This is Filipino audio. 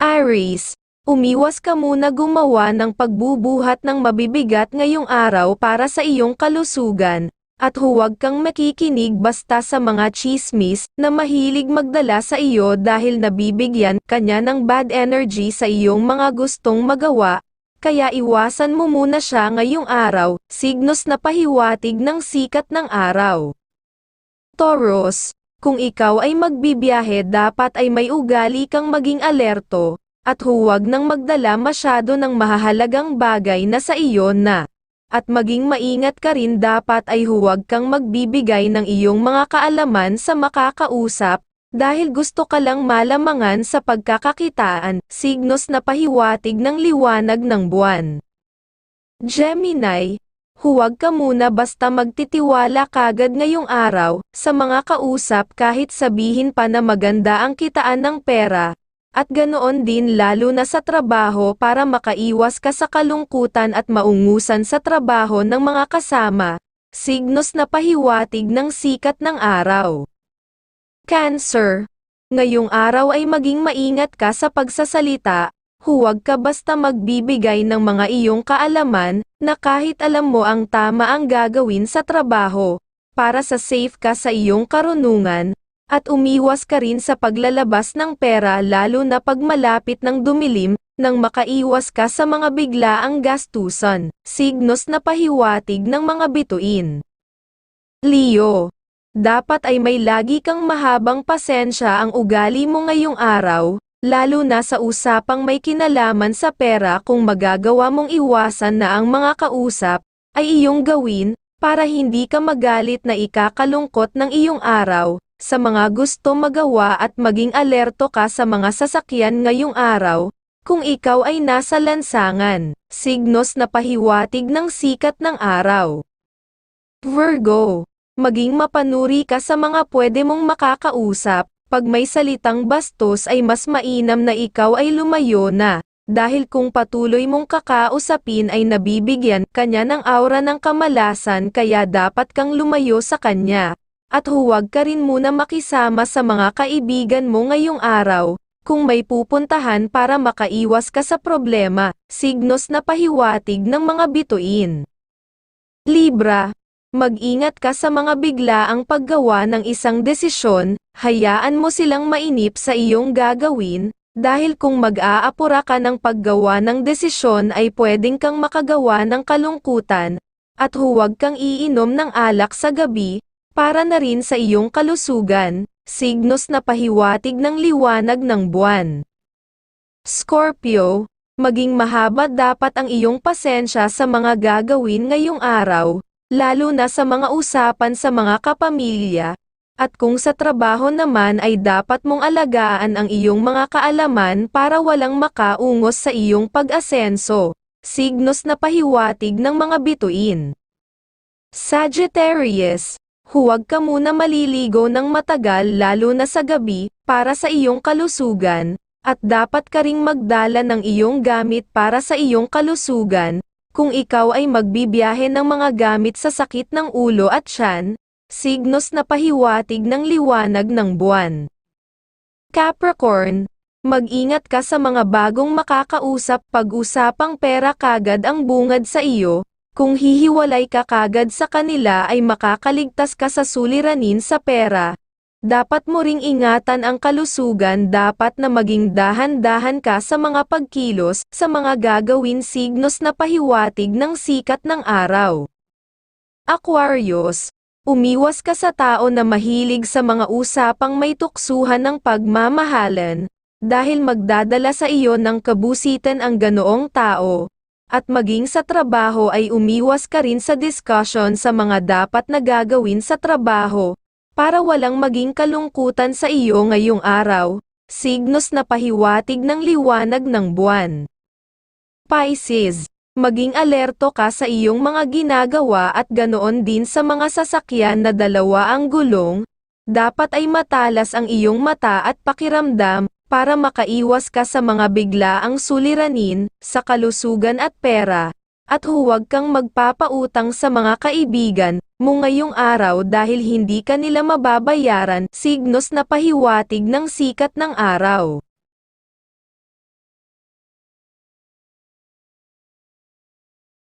Aries, umiwas ka muna gumawa ng pagbubuhat ng mabibigat ngayong araw para sa iyong kalusugan, at huwag kang makikinig basta sa mga chismis na mahilig magdala sa iyo dahil nabibigyan kanya ng bad energy sa iyong mga gustong magawa, kaya iwasan mo muna siya ngayong araw, signos na pahiwatig ng sikat ng araw. Taurus, kung ikaw ay magbibiyahe dapat ay may ugali kang maging alerto, at huwag nang magdala masyado ng mahahalagang bagay na sa iyo na. At maging maingat ka rin dapat ay huwag kang magbibigay ng iyong mga kaalaman sa makakausap, dahil gusto ka lang malamangan sa pagkakakitaan, signos na pahiwatig ng liwanag ng buwan. Gemini, Huwag ka muna basta magtitiwala kagad ngayong araw, sa mga kausap kahit sabihin pa na maganda ang kitaan ng pera, at ganoon din lalo na sa trabaho para makaiwas ka sa kalungkutan at maungusan sa trabaho ng mga kasama, signos na pahiwatig ng sikat ng araw. Cancer, ngayong araw ay maging maingat ka sa pagsasalita, huwag ka basta magbibigay ng mga iyong kaalaman, na kahit alam mo ang tama ang gagawin sa trabaho, para sa safe ka sa iyong karunungan, at umiwas ka rin sa paglalabas ng pera lalo na pag malapit ng dumilim, nang makaiwas ka sa mga biglaang gastusan, signos na pahiwatig ng mga bituin. Leo, dapat ay may lagi kang mahabang pasensya ang ugali mo ngayong araw, lalo na sa usapang may kinalaman sa pera kung magagawa mong iwasan na ang mga kausap, ay iyong gawin, para hindi ka magalit na ikakalungkot ng iyong araw, sa mga gusto magawa at maging alerto ka sa mga sasakyan ngayong araw, kung ikaw ay nasa lansangan, signos na pahiwatig ng sikat ng araw. Virgo, maging mapanuri ka sa mga pwede mong makakausap, pag may salitang bastos ay mas mainam na ikaw ay lumayo na, dahil kung patuloy mong kakausapin ay nabibigyan kanya ng aura ng kamalasan kaya dapat kang lumayo sa kanya. At huwag ka rin muna makisama sa mga kaibigan mo ngayong araw, kung may pupuntahan para makaiwas ka sa problema, signos na pahiwatig ng mga bituin. Libra, Mag-ingat ka sa mga biglaang paggawa ng isang desisyon, hayaan mo silang mainip sa iyong gagawin, dahil kung mag-aapura ka ng paggawa ng desisyon ay pwedeng kang makagawa ng kalungkutan, at huwag kang iinom ng alak sa gabi, para na rin sa iyong kalusugan, signos na pahiwatig ng liwanag ng buwan. Scorpio, maging mahaba dapat ang iyong pasensya sa mga gagawin ngayong araw, lalo na sa mga usapan sa mga kapamilya, at kung sa trabaho naman ay dapat mong alagaan ang iyong mga kaalaman para walang makaungos sa iyong pag-asenso, signos na pahiwatig ng mga bituin. Sagittarius, huwag ka muna maliligo ng matagal lalo na sa gabi, para sa iyong kalusugan, at dapat ka ring magdala ng iyong gamit para sa iyong kalusugan, kung ikaw ay magbibiyahe ng mga gamit sa sakit ng ulo at tiyan, signos na pahiwatig ng liwanag ng buwan. Capricorn, mag-ingat ka sa mga bagong makakausap. Pag-usapang pera kagad ang bungad sa iyo, kung hihiwalay ka kagad sa kanila ay makakaligtas ka sa suliranin sa pera, dapat mo ring ingatan ang kalusugan dapat na maging dahan-dahan ka sa mga pagkilos, sa mga gagawin signos na pahiwatig ng sikat ng araw. Aquarius, umiwas ka sa tao na mahilig sa mga usapang may tuksuhan ng pagmamahalan, dahil magdadala sa iyo ng kabusitan ang ganoong tao, at maging sa trabaho ay umiwas ka rin sa discussion sa mga dapat na gagawin sa trabaho, para walang maging kalungkutan sa iyo ngayong araw, signos na pahiwatig ng liwanag ng buwan. Pisces, maging alerto ka sa iyong mga ginagawa at ganoon din sa mga sasakyan na dalawa ang gulong, dapat ay matalas ang iyong mata at pakiramdam, para makaiwas ka sa mga biglaang suliranin, sa kalusugan at pera, at huwag kang magpapautang sa mga kaibigan mo ngayong araw dahil hindi ka nila mababayaran, signos na pahiwatig ng sikat ng araw.